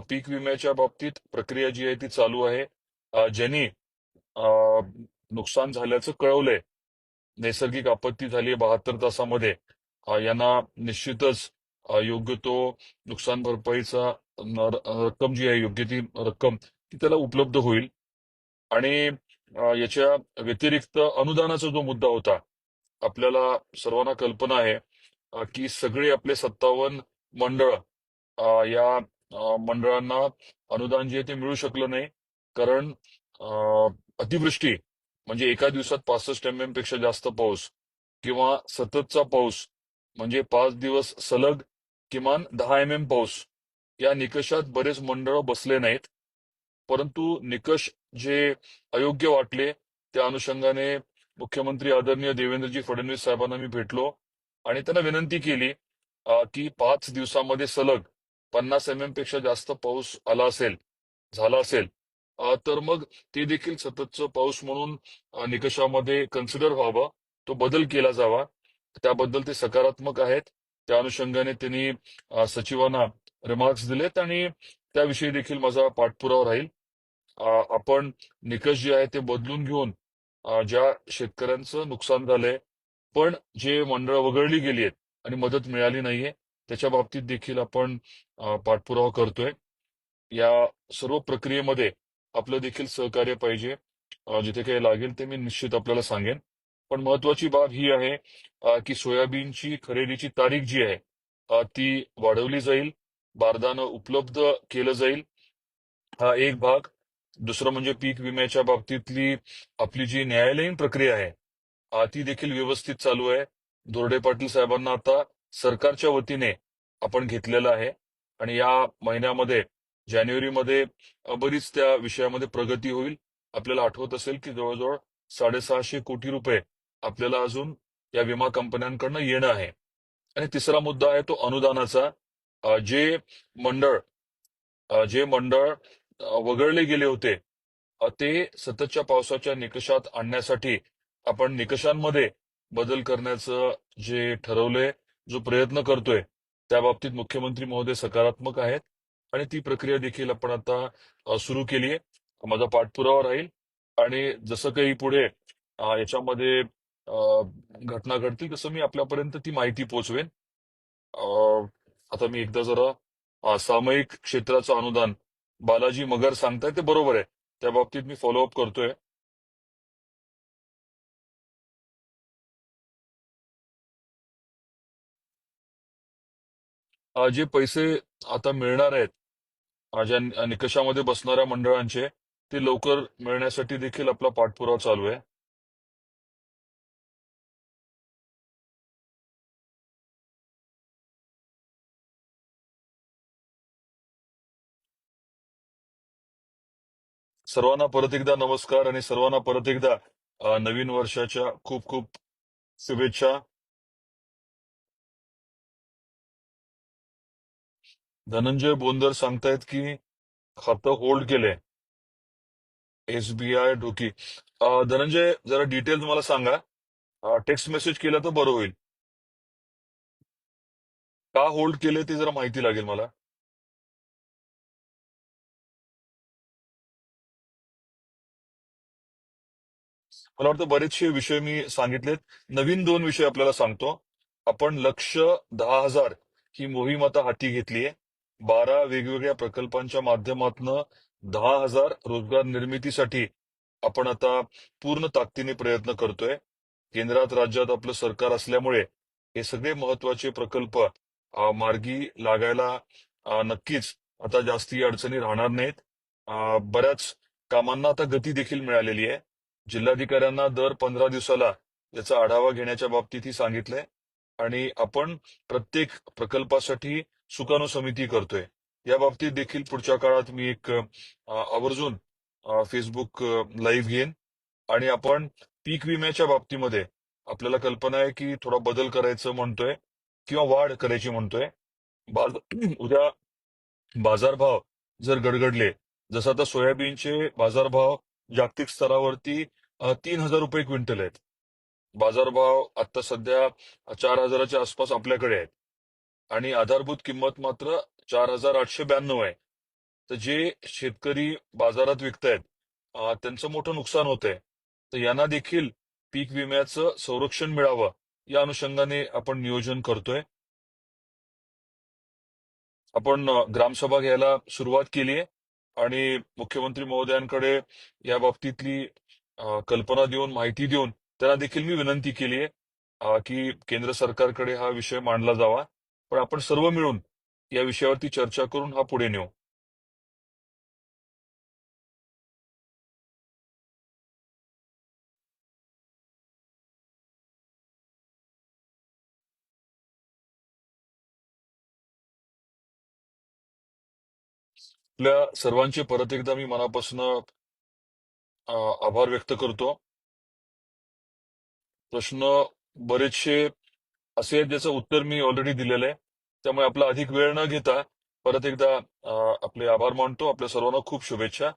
पीक विम्याच्या बाबतीत प्रक्रिया जी आहे ती चालू आहे. ज्यांनी नुकसान झाल्याचं कळवलंय नैसर्गिक आपत्ती झाली बहात्तर तासामध्ये यांना निश्चितच योग्य तो नुकसान भरपाईचा रक्कम जी आहे योग्य ती रक्कम ती त्याला उपलब्ध होईल. आणि याच्या व्यतिरिक्त अनुदानाचा जो मुद्दा होता आपल्याला सर्वांना कल्पना आहे की सगळे आपले सत्तावन्न मंडळ या मंडळांना अनुदान जे आहे ते मिळू शकलं नाही. कारण अ, अतिवृष्टी म्हणजे एका दिवसात पासष्ट एम एमपेक्षा जास्त पाऊस किंवा सततचा पाऊस म्हणजे पाच दिवस सलग किमान दहा एम एम पाऊस या निकषात बरेच मंडळ बसले नाहीत. परंतु निकष जे अयोग्य वाटले त्या अनुषंगाने मुख्यमंत्री आदरणीय देवेंद्रजी फडणवीस साहेबांना मी भेटलो आणि त्यांना विनंती केली की पाच दिवसामध्ये सलग पन्नास एम एमपेक्षा जास्त पाऊस आला असेल झाला असेल तर मग ते देखील सततचं पाऊस म्हणून निकषामध्ये कन्सिडर व्हावं. तो बदल केला जावा. त्याबद्दल ते सकारात्मक आहेत. त्या अनुषंगाने त्यांनी सचिवांना रिमार्क्स दिलेत आणि त्याविषयी देखील माझा पाठपुरावा राहील. आपण निकष जे आहे ते बदलून घेऊन ज्या शेतकऱ्यांचं नुकसान झालंय पण जे मंडळ वगळली गेली आहेत आणि मदत मिळाली नाहीये त्याच्या बाबतीत देखील आपण पाठपुरावा करतोय. या सर्व प्रक्रियेमध्ये आपलं देखील सहकार्य पाहिजे. जिथे काही लागेल ते मी निश्चित आपल्याला सांगेन. पण महत्वाची बाब ही आहे की सोयाबीनची खरेदीची तारीख जी आहे ती वाढवली जाईल. बारदानं उपलब्ध केलं जाईल. हा एक भाग. दुसरं म्हणजे पीक विम्याच्या बाबतीतली आपली जी न्यायालयीन प्रक्रिया आहे ती देखील व्यवस्थित चालू आहे. दोरडे पाटील साहेबांना आता सरकारच्या वतीने आपण घेतलेलं आहे. आणि या महिन्यामध्ये जानेवारीमध्ये बरीच त्या विषयामध्ये प्रगती होईल. आपल्याला आठवत असेल की जवळजवळ साडेसहाशे कोटी रुपये आपल्याला अजून या विमा कंपन्यांकडनं येणं आहे. आणि तिसरा मुद्दा आहे तो अनुदानाचा. जे मंडळ जे मंडळ वगळले गेले होते ते सततच्या पावसाच्या निकषात आणण्यासाठी आपण निकषांमध्ये बदल करण्याचं जे ठरवलंय जो प्रयत्न करतोय त्या बाबतीत मुख्यमंत्री महोदय सकारात्मक आहेत आणि ती प्रक्रिया देखील आपण आता सुरू केली आहे. माझा पाठपुरावा राहील आणि जसं काही पुढे याच्यामध्ये घटना घडतील तसं मी आपल्यापर्यंत ती माहिती पोहोचवेन. आता मी एकदा जरा सामायिक क्षेत्राचं अनुदान बालाजी मगर सांगताय ते बरोबर आहे. त्या बाबतीत मी फॉलोअप करतोय. जे पैसे आता मिळणार आहेत ज्या निकषामध्ये बसणाऱ्या मंडळांचे ते लवकर मिळण्यासाठी देखील आपला पाठपुरावा चालू आहे. सर्वांना परत एकदा नमस्कार आणि सर्वांना परत एकदा नवीन वर्षाच्या खूप खूप शुभेच्छा. धनंजय बोंदर सांगतायत की खातं होल्ड केलंय. एसबीआय ढोकी धनंजय जरा डिटेल मला सांगा. टेक्स्ट मेसेज केला तर बरं होईल. का होल्ड केले ते जरा माहिती लागेल मला. मला वाटतं बरेचसे विषय मी सांगितलेत. नवीन दोन विषय आपल्याला सांगतो. आपण लक्ष दहा हजार ही मोहीम आता हाती घेतलीय. बारा वेगवेगळ्या प्रकल्पांच्या माध्यमातून दहा हजार रोजगार निर्मितीसाठी आपण आता पूर्ण ताकदीने प्रयत्न करतोय. केंद्रात राज्यात आपलं सरकार असल्यामुळे हे सगळे महत्त्वाचे प्रकल्प मार्गी लागायला नक्कीच आता जास्ती अडचणी राहणार नाहीत. बऱ्याच कामांना आता गती देखील मिळालेली आहे. जिल्हाधिकाऱ्यांना दर पंधरा दिवसाला याचा आढावा घेण्याच्या बाबतीतही सांगितलंय. आणि आपण प्रत्येक प्रकल्पासाठी सुकाणू समिती करतोय. या बाबतीत देखील पुढच्या काळात मी एक आवर्जून फेसबुक लाईव्ह घेईन. आणि आपण पीक विम्याच्या बाबतीमध्ये आपल्याला कल्पना आहे की थोडा बदल करायचं म्हणतोय किंवा वाढ करायची म्हणतोय. उद्या बाजारभाव जर गडगडले जसं आता सोयाबीनचे बाजारभाव जागतिक स्तरावरती तीन हजार रुपये क्विंटल आहेत. बाजारभाव आता सध्या चार हजाराच्या आसपास आपल्याकडे आहेत. आणि आधारभूत किंमत मात्र चार हजार आठशे ब्याण्णव आहे. तर जे शेतकरी बाजारात विकतायत त्यांचं मोठं नुकसान होत आहे तर यांना देखील पीक विम्याचं संरक्षण मिळावं या अनुषंगाने आपण नियोजन करतोय. आपण ग्रामसभा घ्यायला सुरुवात केली आहे आणि मुख्यमंत्री महोदयांकडे या बाबतीतली कल्पना देऊन माहिती देऊन त्यांना देखील मी विनंती केली आहे की केंद्र सरकारकडे हा विषय मांडला जावा. पण आपण सर्व मिळून या विषयावरती चर्चा करून हा पुढे नेऊ. आपल्या सर्वांचे परत एकदा मी मनापासून आभार व्यक्त करतो. प्रश्न बरेचसे असे आहेत ज्याचं उत्तर मी ऑलरेडी दिलेलं आहे. त्यामुळे आपला अधिक वेळ न घेता परत एकदा आपले आभार मानतो. आपल्या सर्वांना खूप शुभेच्छा.